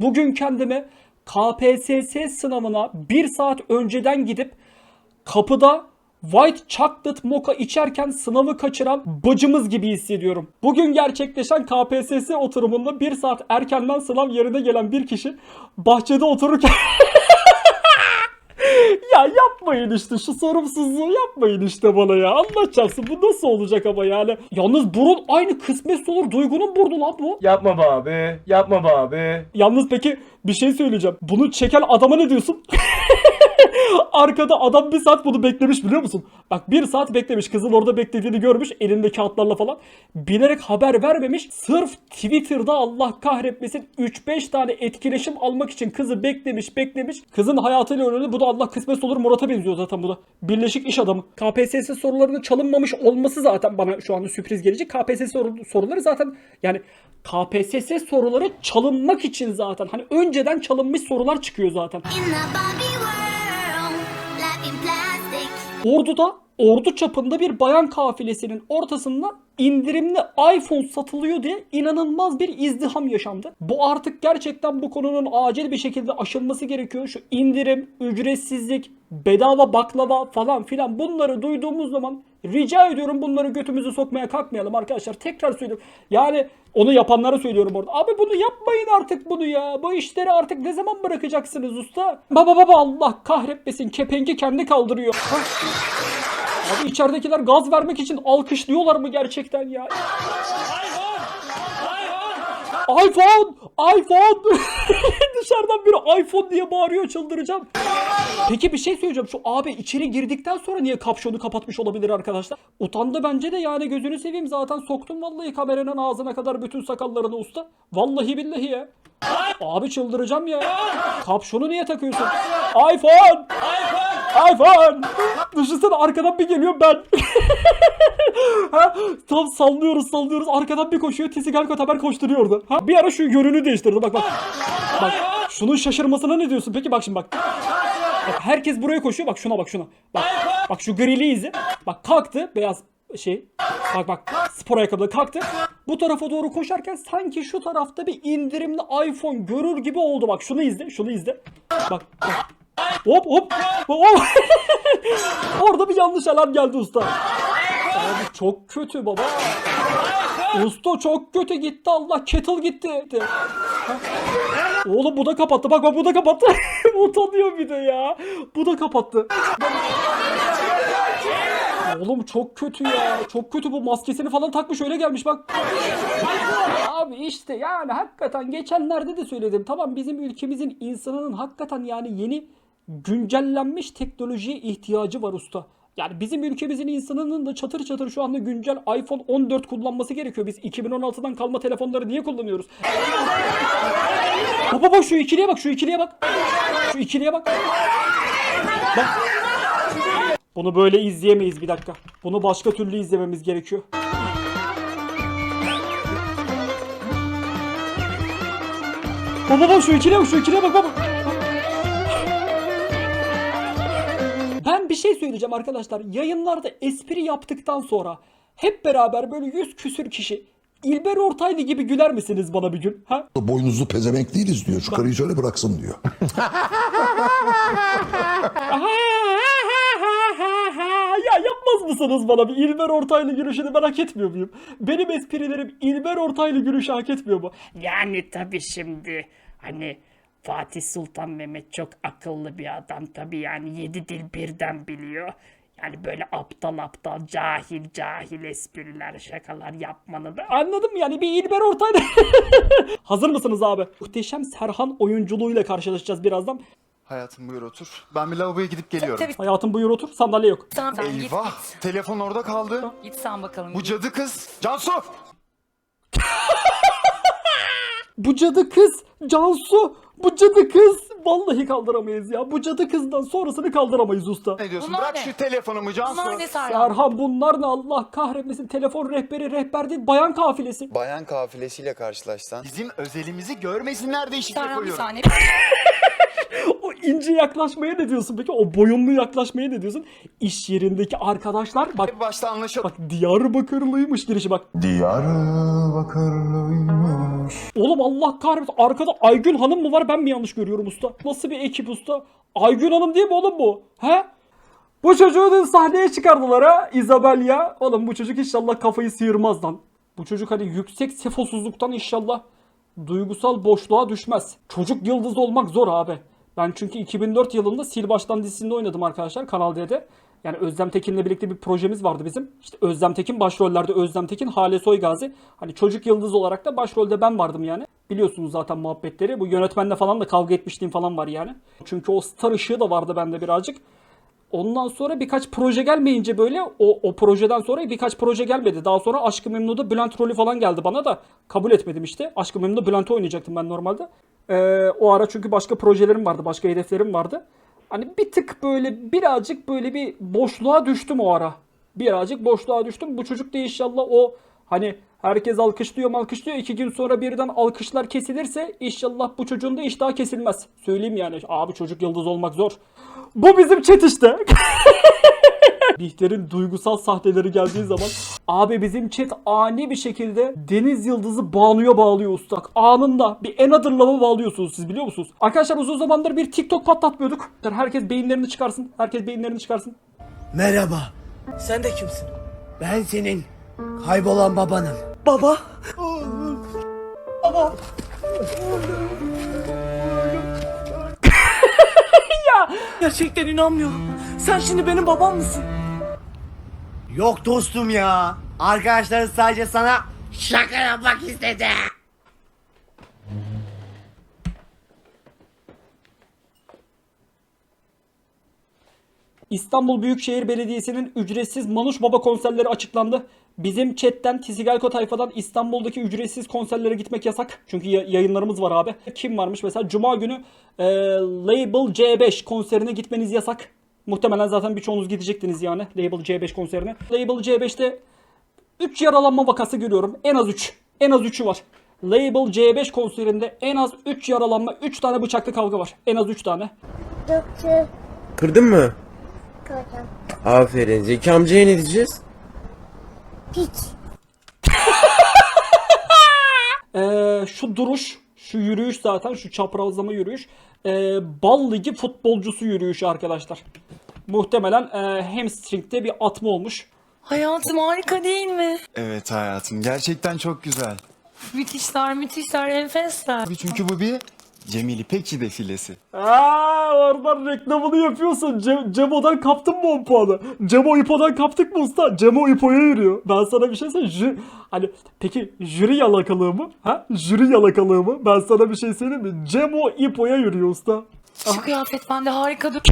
Bugün kendime KPSS sınavına bir saat önceden gidip kapıda White Chocolate Mocha içerken sınavı kaçıran bacımız gibi hissediyorum. Bugün gerçekleşen KPSS oturumunda bir saat erkenden sınav yerine gelen bir kişi bahçede otururken ya yapmayın işte şu sorumsuzluğu yapmayın işte bana ya. Allah çarpsın bu nasıl olacak ama yani. Yalnız burun aynı kısmet olur. Duygu'nun burnu lan bu. Yapma be abi. Yapma be abi. Yalnız peki bir şey söyleyeceğim. Bunu çeken adama ne diyorsun? Arkada adam bir saat bunu beklemiş biliyor musun? Bak bir saat beklemiş. Kızın orada beklediğini görmüş. Elinde kağıtlarla falan. Bilerek haber vermemiş. Sırf Twitter'da Allah kahretmesin 3-5 tane etkileşim almak için kızı beklemiş beklemiş. Kızın hayatıyla oynadı. Bu da Allah kısmet olur Murat'a benziyor zaten bu da. Birleşik iş adamı. KPSS sorularının çalınmamış olması zaten bana şu anda sürpriz gelecek. KPSS soru- soruları zaten yani KPSS soruları çalınmak için zaten. Hani önceden çalınmış sorular çıkıyor zaten. In the Barbie world. Ordu'da ordu çapında bir bayan kafilesinin ortasında indirimli iPhone satılıyor diye inanılmaz bir izdiham yaşandı. Bu artık gerçekten bu konunun acil bir şekilde aşılması gerekiyor. Şu indirim, ücretsizlik, bedava baklava falan filan bunları duyduğumuz zaman rica ediyorum bunları götümüzü sokmaya kalkmayalım arkadaşlar. Tekrar söylüyorum. Yani onu yapanlara söylüyorum orada. Abi bunu yapmayın artık bunu ya. Bu işleri artık ne zaman bırakacaksınız usta? Baba baba Allah kahretmesin. Kepengi kendi kaldırıyor. Abi içeridekiler gaz vermek için alkışlıyorlar mı gerçekten ya? iPhone! iPhone! Dışarıdan biri iPhone diye bağırıyor çıldıracağım. Peki bir şey söyleyeceğim. Şu abi içeri girdikten sonra niye kapşonu kapatmış olabilir arkadaşlar? Utandı bence de yani gözünü seveyim zaten soktum vallahi kameranın ağzına kadar bütün sakallarını usta. Vallahi billahi ya. Abi çıldıracağım ya. Kapşonu niye takıyorsun? iPhone! iPhone! Düşünsene arkadan bir geliyor ben. tam sallıyoruz sallıyoruz arkadan bir koşuyor Tisigal Kotaber koşturuyor orada. Ha, bir ara şu yönünü değiştirdi bak bak. Bak şunun şaşırmasına ne diyorsun peki bak şimdi bak. Bak herkes buraya koşuyor bak şuna bak şuna. Bak bak şu grili izi. Bak kalktı beyaz şey. Bak bak spor ayakkabılı kalktı. Bu tarafa doğru koşarken sanki şu tarafta bir indirimli iPhone görür gibi oldu. Bak şunu izle şunu izle. Bak bak. Hop hop. hop. Orada bir yanlış alarm geldi usta. Abi çok kötü baba. Usta çok kötü gitti Allah kettle gitti. Oğlum bu da kapattı. Bak bak bu da kapattı. Utanıyor bir de ya. Bu da kapattı. Oğlum çok kötü ya. Çok kötü bu maskesini falan takmış öyle gelmiş bak. Abi işte yani hakikaten geçenlerde de söyledim. Tamam bizim ülkemizin insanının hakikaten yani yeni güncellenmiş teknolojiye ihtiyacı var usta. Yani bizim ülkemizin insanının da çatır çatır şu anda güncel iPhone 14 kullanması gerekiyor. Biz 2016'dan kalma telefonları niye kullanıyoruz? Baba bak şu ikiliye bak şu ikiliye bak. Şu ikiliye bak. Bak. Bunu böyle izleyemeyiz bir dakika. Bunu başka türlü izlememiz gerekiyor. Baba bak şu ikiliye bak şu ikiliye bak baba. Bir şey söyleyeceğim arkadaşlar. Yayınlarda espri yaptıktan sonra hep beraber böyle yüz küsür kişi İlber Ortaylı gibi güler misiniz bana bir gün? Ha? Boynuzlu pezevenk değiliz diyor. Şu karıyı söyle bıraksın diyor. ya yapmaz mısınız bana bir İlber Ortaylı gülüşünü ben hak etmiyor muyum? Benim esprilerim İlber Ortaylı gülüşü hak etmiyor mu? Yani tabii şimdi hani Fatih Sultan Mehmet çok akıllı bir adam tabii yani yedi dil birden biliyor. Yani böyle aptal aptal cahil cahil espriler şakalar yapmanı da Anladım yani bir İlber Ortaylı. Hazır mısınız abi? Muhteşem Serhan oyunculuğuyla karşılaşacağız birazdan. Hayatım buyur otur. Ben bir lavaboya gidip geliyorum. Hayatım buyur otur sandalye yok. Tamam sen git Eyvah! git. Telefon orada kaldı. Git sen bakalım. Bu cadı kız. Cansu! Bu cadı kız Cansu. Bu cadı kız. Vallahi kaldıramayız ya. Bu cadı kızdan sonrasını kaldıramayız usta. Ne diyorsun? Bunlar Bırak ne? şu telefonumu Cansu. Bunlar ne Serhan? Serhan bunlar ne Allah kahretmesin. Telefon rehberi rehber değil bayan kafilesi. Bayan kafilesiyle karşılaşsan Bizim özelimizi görmesinler diye şifre Serhan bir koyuyorum. saniye. İnce yaklaşmaya ne diyorsun peki? O boyunlu yaklaşmaya ne diyorsun? İş yerindeki arkadaşlar bak Başta anlaşıldı. bak Diyarbakırlıymış girişi bak. Diyarbakırlıymış. Oğlum Allah kahretsin arkada Aygün Hanım mı var ben mi yanlış görüyorum usta? Nasıl bir ekip usta? Aygün Hanım değil mi oğlum bu? He? Bu çocuğu da sahneye çıkardılar ha Isabel ya. Oğlum bu çocuk inşallah kafayı sıyırmaz lan. Bu çocuk hani yüksek sefosuzluktan inşallah duygusal boşluğa düşmez. Çocuk yıldız olmak zor abi. Ben çünkü 2004 yılında Sil Baştan dizisinde oynadım arkadaşlar Kanal D'de. Yani Özlem Tekin'le birlikte bir projemiz vardı bizim. İşte Özlem Tekin başrollerde Özlem Tekin, Hale Soygazi. Hani çocuk yıldız olarak da başrolde ben vardım yani. Biliyorsunuz zaten muhabbetleri. Bu yönetmenle falan da kavga etmişliğim falan var yani. Çünkü o star ışığı da vardı bende birazcık. Ondan sonra birkaç proje gelmeyince böyle o, o projeden sonra birkaç proje gelmedi. Daha sonra Aşkı Memnu'da Bülent rolü falan geldi bana da kabul etmedim işte. Aşkı Memnu'da Bülent'i oynayacaktım ben normalde. Ee, o ara çünkü başka projelerim vardı, başka hedeflerim vardı. Hani bir tık böyle birazcık böyle bir boşluğa düştüm o ara. Birazcık boşluğa düştüm. Bu çocuk da inşallah o hani herkes alkışlıyor alkışlıyor. iki gün sonra birden alkışlar kesilirse inşallah bu çocuğun da iştahı kesilmez. Söyleyeyim yani. Abi çocuk yıldız olmak zor. Bu bizim chat. Bihter'in duygusal sahteleri geldiği zaman abi bizim chat ani bir şekilde Deniz Yıldız'ı bağlıyor bağlıyor usta. Anında bir Another Love'a bağlıyorsunuz siz biliyor musunuz? Arkadaşlar uzun zamandır bir TikTok patlatmıyorduk. Herkes beyinlerini çıkarsın. Herkes beyinlerini çıkarsın. Merhaba. Sen de kimsin? Ben senin kaybolan babanım. Baba. Baba. ya. Gerçekten inanmıyorum. Sen şimdi benim babam mısın? Yok dostum ya. Arkadaşların sadece sana şaka yapmak istedi. İstanbul Büyükşehir Belediyesi'nin ücretsiz Manuş Baba konserleri açıklandı. Bizim chatten Tisigalko tayfadan İstanbul'daki ücretsiz konserlere gitmek yasak. Çünkü ya- yayınlarımız var abi. Kim varmış mesela Cuma günü e, Label C5 konserine gitmeniz yasak. Muhtemelen zaten birçoğunuz gidecektiniz yani Label C5 konserine. Label C5'te 3 yaralanma vakası görüyorum. En az 3. En az 3'ü var. Label C5 konserinde en az 3 yaralanma, 3 tane bıçaklı kavga var. En az 3 tane. Doktor Kırdın mı? kocam. Aferin. Zeki amcaya ne diyeceğiz? Piç. Ee, şu duruş, şu yürüyüş zaten, şu çaprazlama yürüyüş. ee, bal ligi futbolcusu yürüyüşü arkadaşlar. Muhtemelen ee, hamstring'de bir atma olmuş. Hayatım harika değil mi? Evet hayatım gerçekten çok güzel. Müthişler, müthişler, enfesler. Tabii çünkü bu bir Cemil İpekçi defilesi. Aa, oradan reklamını yapıyorsun. Ce- Cemo'dan kaptın mı 10 puanı? Cemo İpo'dan kaptık mı usta? Cemo İpo'ya yürüyor. Ben sana bir şey söyleyeyim. Jü- hani peki jüri yalakalığı mı? Ha? Jüri yalakalığı mı? Ben sana bir şey söyleyeyim mi? Cemo İpo'ya yürüyor usta. Şu kıyafet bende harika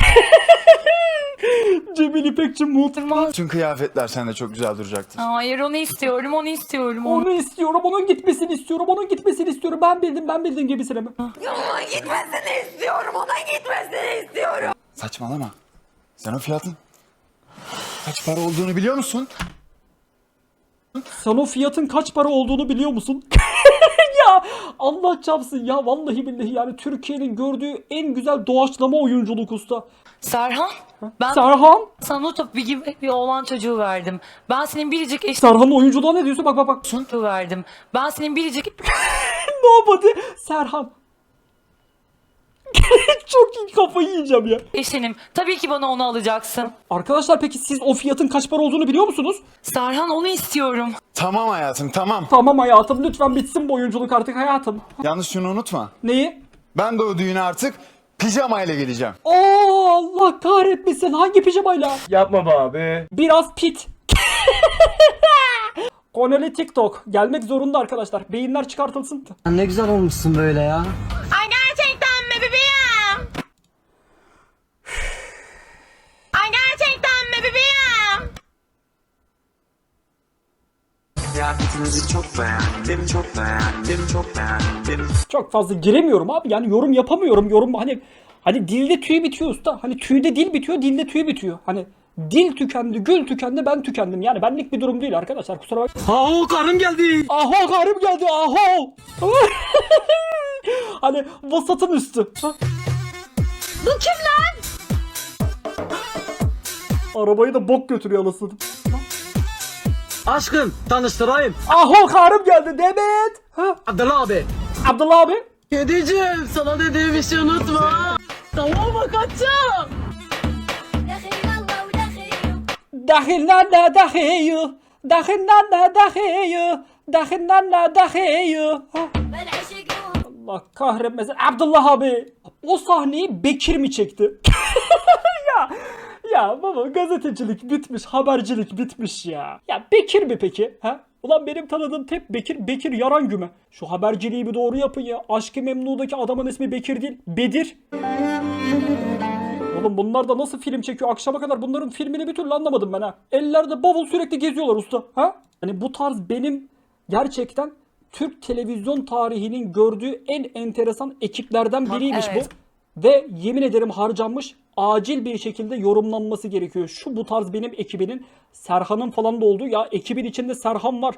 Cemil İpekçi multi durmaz. Tüm kıyafetler sende çok güzel duracaktır. Hayır onu istiyorum, onu istiyorum. Onu. Onu istiyorum, onun gitmesini istiyorum, onun gitmesini istiyorum. Ben bildim, ben bildim gibisine mi? Saçmalama. Sen o fiyatın kaç para olduğunu biliyor musun? Sen o fiyatın kaç para olduğunu biliyor musun? ya Allah çapsın ya vallahi billahi yani Türkiye'nin gördüğü en güzel doğaçlama oyunculuk usta. Serhan, ben Serhan, sana topi gibi bir oğlan çocuğu verdim. Ben senin biricik eşin Serhan'ın oyunculuğa ne diyorsun? Bak bak bak. çocuğu verdim. Ben senin biricik Nobody. Serhan. Çok iyi kafayı yiyeceğim ya. eşinim. Tabii ki bana onu alacaksın. Arkadaşlar peki siz o fiyatın kaç para olduğunu biliyor musunuz? Serhan onu istiyorum. Tamam hayatım tamam. Tamam hayatım lütfen bitsin bu oyunculuk artık hayatım. Yalnız şunu unutma. Neyi? Ben de o düğüne artık pijama ile geleceğim. Oo Allah kahretmesin hangi pijamayla? Yapma be abi. Biraz pit. Koneli TikTok gelmek zorunda arkadaşlar. Beyinler çıkartılsın. Ne güzel olmuşsun böyle ya. Ay gerçekten mi bebeğim? Ay gerçekten mi bebeğim? Kıyafetinizi çok beğendim, çok beğendim, çok beğendim. Çok fazla giremiyorum abi. Yani yorum yapamıyorum. Yorum hani hani dilde tüy bitiyor usta. Hani tüyde dil bitiyor, dilde tüy bitiyor. Hani dil tükendi, gül tükendi, ben tükendim. Yani benlik bir durum değil arkadaşlar. Kusura bakmayın. Aho karım geldi. Aho karım geldi. Aho. hani vasatın üstü. Bu kim lan? Arabayı da bok götürüyor anasını. Aşkım tanıştırayım. Aho karım geldi Demet. Ha? Abdullah abi. Abdullah abi. Kedicim sana dediğim işi şey unutma. tamam mı kaçacağım? Dahinan da dahiyu. Dahinan da dahiyu. Dahinan da dahiyu. Allah kahretmesin. Abdullah abi. O sahneyi Bekir mi çekti? ya ya baba gazetecilik bitmiş, habercilik bitmiş ya. Ya Bekir mi peki? Ha? Ulan benim tanıdığım tek Bekir, Bekir Yaran Güme. Şu haberciliği bir doğru yapın ya. Aşkı Memnu'daki adamın ismi Bekir değil, Bedir. Oğlum bunlar da nasıl film çekiyor akşama kadar bunların filmini bir türlü anlamadım ben ha. Ellerde bavul sürekli geziyorlar usta. Ha? Hani bu tarz benim gerçekten Türk televizyon tarihinin gördüğü en enteresan ekiplerden biriymiş evet. bu. Ve yemin ederim harcanmış acil bir şekilde yorumlanması gerekiyor. Şu bu tarz benim ekibinin Serhan'ın falan da olduğu ya ekibin içinde Serhan var.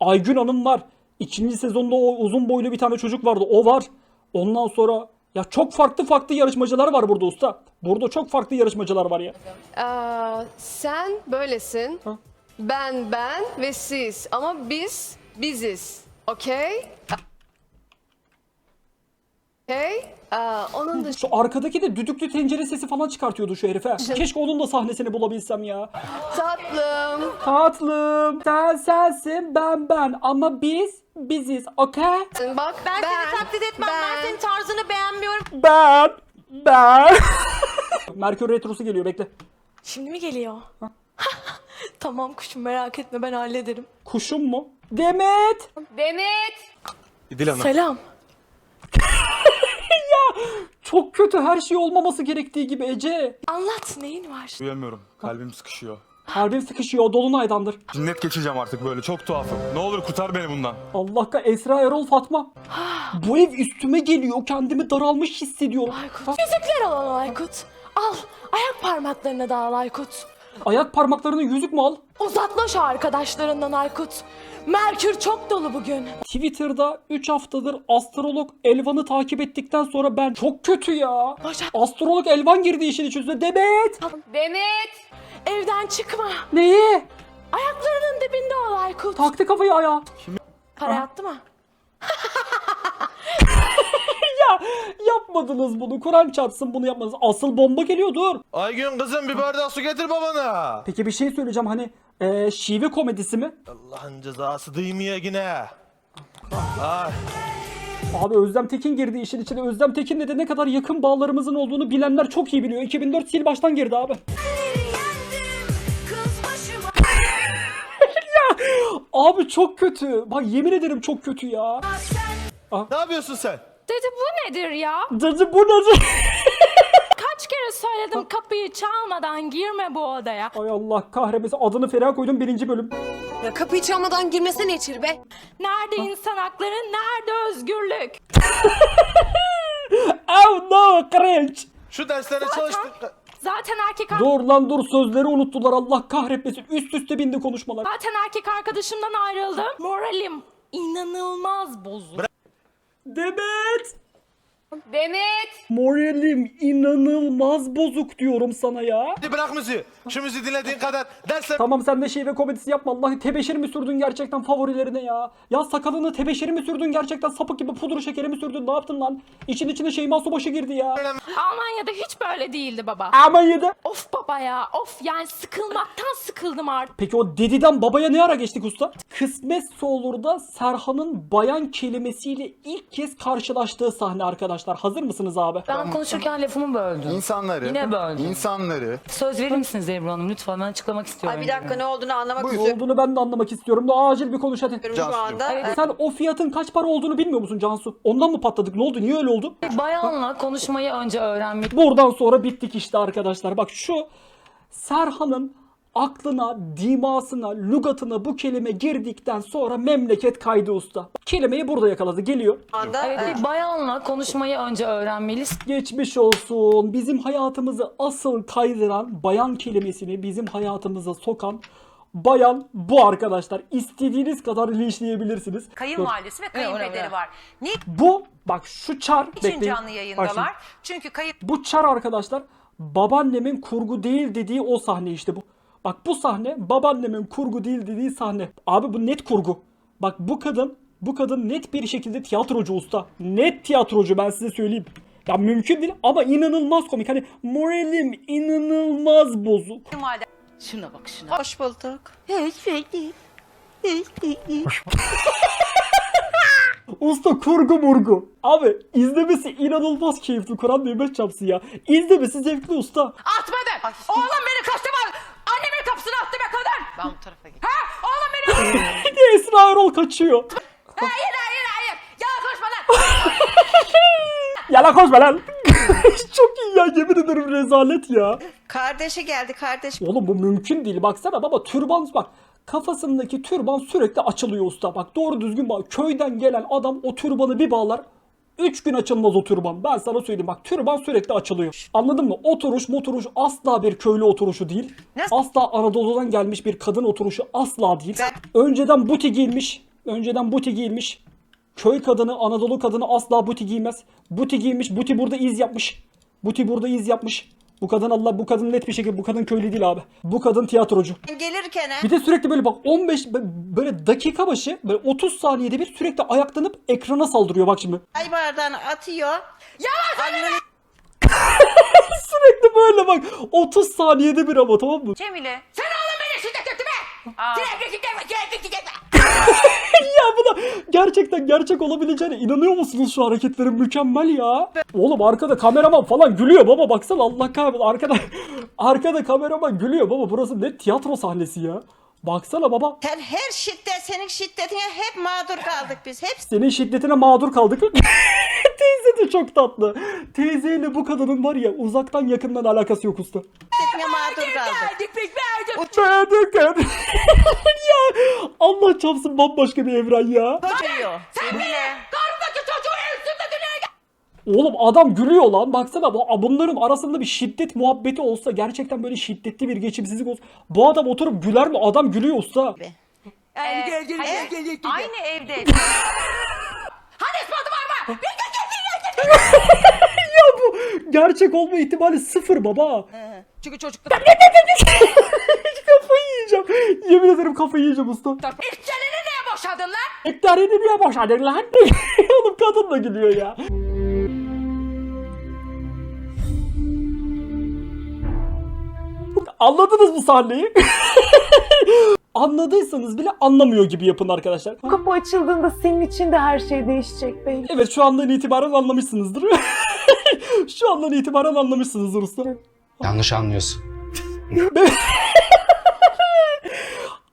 Aygün Hanım var. İkinci sezonda o uzun boylu bir tane çocuk vardı. O var. Ondan sonra ya çok farklı farklı yarışmacılar var burada usta. Burada çok farklı yarışmacılar var ya. Aa, sen böylesin. Ha. Ben ben ve siz. Ama biz biziz. Okey? Okey? Aa, onun dışında Şu arkadaki de düdüklü tencere sesi falan çıkartıyordu şu herife. Keşke onun da sahnesini bulabilsem ya. tatlım. Tatlım sen sensin ben ben ama biz biziz okey? Bak Ben, seni taklit etmem. Ben, senin tarzını beğenmiyorum. Ben ben. Merkür Retrosu geliyor bekle. Şimdi mi geliyor? tamam kuşum merak etme ben hallederim. Kuşum mu? Demet. Demet. Selam. Çok kötü her şey olmaması gerektiği gibi Ece. Anlat neyin var? Uyamıyorum. Kalbim sıkışıyor. Kalbim sıkışıyor dolunaydandır. Cinnet geçeceğim artık böyle. Çok tuhafım. Ne olur kurtar beni bundan. Allah ka Esra Erol Fatma. Bu ev üstüme geliyor kendimi daralmış hissediyorum. Ha, Yüzükler alalım Aykut. Al ayak parmaklarına da al Aykut. Ayak parmaklarını yüzük mü al? Uzatma şu arkadaşlarından Aykut. Merkür çok dolu bugün. Twitter'da 3 haftadır astrolog Elvan'ı takip ettikten sonra ben çok kötü ya. Boşa. Astrolog Elvan girdi işin içine. Demet. Demet. Evden çıkma. Neyi? Ayaklarının dibinde ol Aykut. Taktı kafayı ayağa. Para yattı mı? Yapmadınız bunu. Kur'an çarpsın bunu yapmadınız. Asıl bomba geliyor dur. Aygün kızım bir bardak su getir babana. Peki bir şey söyleyeceğim hani eee, şive komedisi mi? Allah'ın cezası duymuyor yine. Ay. Abi Özlem Tekin girdi işin içine. Özlem Tekin'le de ne kadar yakın bağlarımızın olduğunu bilenler çok iyi biliyor. 2004 sil baştan girdi abi. Başıma Abi çok kötü. Bak yemin ederim çok kötü ya. Ne yapıyorsun sen? Dedi bu nedir ya? Dedi bu nedir? Kaç kere söyledim kapıyı çalmadan girme bu odaya. Ay Allah kahretmesin. Adını Feriha koydum birinci bölüm. Ya kapıyı çalmadan girmesene içeri be. Nerede insan hakları, nerede özgürlük? Oh no cringe. Şu derslerine çalıştık. Zaten erkek Dur lan dur sözleri unuttular Allah kahretmesin. Üst üste bindi konuşmalar. Zaten erkek arkadaşımdan ayrıldım. Moralim inanılmaz bozuk. Demet. Demet. Moralim inanılmaz bozuk diyorum sana ya. Hadi bırak müziği. Şu müziği dinlediğin kadar dersler... Tamam sen de şive komedisi yapma. Vallahi tebeşir mi sürdün gerçekten favorilerine ya? Ya sakalını tebeşir mi sürdün gerçekten sapık gibi pudra şekeri mi sürdün? Ne yaptın lan? İçin içine Şeyma Subaşı girdi ya. Almanya'da hiç böyle değildi baba. Aman yedi. Of baba ya of yani sıkılmaktan sıkıldım artık. Peki o dediden babaya ne ara geçtik usta? Kısmetse olur da Serhan'ın bayan kelimesiyle ilk kez karşılaştığı sahne arkadaşlar. Hazır mısınız abi? Ben konuşurken lafımı böldün. İnsanları, Yine böldün. insanları Söz verir misiniz Ebru Hanım lütfen ben açıklamak istiyorum. Ay bir dakika ne olduğunu anlamak Ne istiyorum olduğunu ben de anlamak istiyorum da acil bir konuş hadi. şu anda. Sen o fiyatın kaç para olduğunu bilmiyor musun Cansu? Ondan mı patladık? Ne oldu? Niye öyle oldu? Bayanla konuşmayı önce öğrenmek Buradan sonra bittik işte arkadaşlar. Bak şu Serhan'ın aklına, dimasına, lügatına bu kelime girdikten sonra memleket kaydı usta. Kelimeyi burada yakaladı. Geliyor. anda. Evet, bir bayanla konuşmayı önce öğrenmelisin. Geçmiş olsun. Bizim hayatımızı asıl kaydıran bayan kelimesini bizim hayatımıza sokan bayan bu arkadaşlar. İstediğiniz kadar linçleyebilirsiniz. Kayınvalidesi ve kayınpederi var. Bu bak şu çar Niçin bekleyin. canlı Bak yayındalar? şimdi. Çünkü kayıp Bu çar arkadaşlar babaannemin kurgu değil dediği o sahne işte bu. Bak bu sahne babaannemin kurgu değil dediği sahne. Abi bu net kurgu. Bak bu kadın bu kadın net bir şekilde tiyatrocu usta. Net tiyatrocu ben size söyleyeyim. Ya mümkün değil ama inanılmaz komik. Hani moralim inanılmaz bozuk. Şuna bak şuna. Hoş bulduk. Usta kurgu murgu. Abi izlemesi inanılmaz keyifli. Kur'an nimet çapsı ya. İzlemesi zevkli usta. atmadı. Oğlum beni kaçtı Annemin kapısını attı be kadın. Ben bu tarafa git. Ha? Oğlum beni Esra Erol kaçıyor. Hayır hayır hayır. Ya koşma lan. Yala koşma lan. Çok iyi ya yemin ederim rezalet ya. Kardeşi geldi kardeş. Oğlum bu mümkün değil. Baksana baba türban bak. Kafasındaki türban sürekli açılıyor usta. Bak doğru düzgün bak. Köyden gelen adam o türbanı bir bağlar. 3 gün açılmaz o türban. Ben sana söyleyeyim bak türban sürekli açılıyor. Anladın mı? Oturuş moturuş asla bir köylü oturuşu değil. Asla Anadolu'dan gelmiş bir kadın oturuşu asla değil. Önceden buti giymiş. Önceden buti giymiş. Köy kadını, Anadolu kadını asla buti giymez. Buti giymiş, buti burada iz yapmış. Buti burada iz yapmış. Bu kadın Allah bu kadın net bir şekilde bu kadın köylü değil abi. Bu kadın tiyatrocu. Gelirken Bir de sürekli böyle bak 15 bö- böyle dakika başı böyle 30 saniyede bir sürekli ayaklanıp ekrana saldırıyor bak şimdi. ay bardağını atıyor. Sürekli böyle bak 30 saniyede bir ama tamam mı? Cemile. Sen oğlum beni şiddet. Sürekli şiddet sürekli şiddet ya bu da gerçekten gerçek olabileceğine inanıyor musunuz şu hareketlerin mükemmel ya. Oğlum arkada kameraman falan gülüyor baba baksana Allah kahretsin arkada arkada kameraman gülüyor baba burası ne tiyatro sahnesi ya. Baksana baba Sen her şiddet senin şiddetine hep mağdur kaldık biz. Hep senin şiddetine mağdur kaldık. Teyze de çok tatlı. Teyzeyle bu kadının var ya uzaktan yakından alakası yok usta. şiddetine mağdur kaldık. Verdim. Ya Allah çapsın bambaşka bir evren ya. Çocuğu. Cemile. Karnındaki çocuğu üstünde dünyaya Oğlum adam gülüyor lan. Baksana bu bunların arasında bir şiddet muhabbeti olsa gerçekten böyle şiddetli bir geçimsizlik olsa bu adam oturup güler mi? Adam gülüyor usta. Ee, hayır, Aynı evde. Hadi ispatı var mı? ya bu gerçek olma ihtimali sıfır baba. Çünkü çocuklar kafayı yiyeceğim. Yemin ederim kafayı yiyeceğim usta. İşçilerini niye boşadın lan? Eklerini niye boşadın lan? Oğlum kadın da gülüyor ya. Anladınız mı sahneyi? Anladıysanız bile anlamıyor gibi yapın arkadaşlar. Kapı açıldığında senin için de her şey değişecek belki. Evet şu andan itibaren anlamışsınızdır. şu andan itibaren anlamışsınızdır usta. Yanlış anlıyorsun.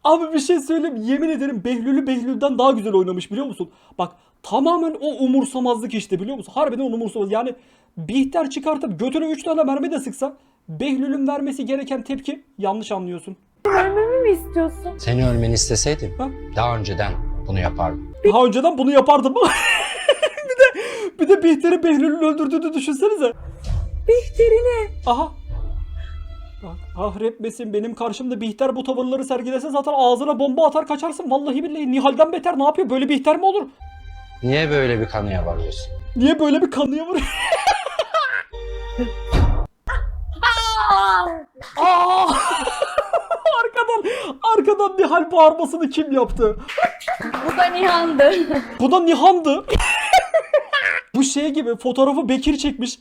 Abi bir şey söyleyeyim yemin ederim Behlül'ü Behlül'den daha güzel oynamış biliyor musun? Bak tamamen o umursamazlık işte biliyor musun? Harbiden umursamaz. Yani Bihter çıkartıp götüne 3 tane mermi de sıksa Behlül'ün vermesi gereken tepki yanlış anlıyorsun. Ölmemi mi istiyorsun? Seni ölmeni isteseydim Ha? daha önceden bunu yapardım. Daha önceden bunu yapardım. bir de bir de Bihter'i Behlül'ün öldürdüğünü düşünsenize. Bihterine. Aha. Bak kahretmesin benim karşımda Bihter bu tavırları sergilese zaten ağzına bomba atar kaçarsın. Vallahi billahi Nihal'den beter ne yapıyor? Böyle Bihter mi olur? Niye böyle bir kanıya varıyorsun? Niye böyle bir kanıya var? Aa! Arkadan arkadan Nihal bağırmasını kim yaptı? Bu da Nihan'dı. Bu da Nihan'dı. Bu şey gibi fotoğrafı Bekir çekmiş.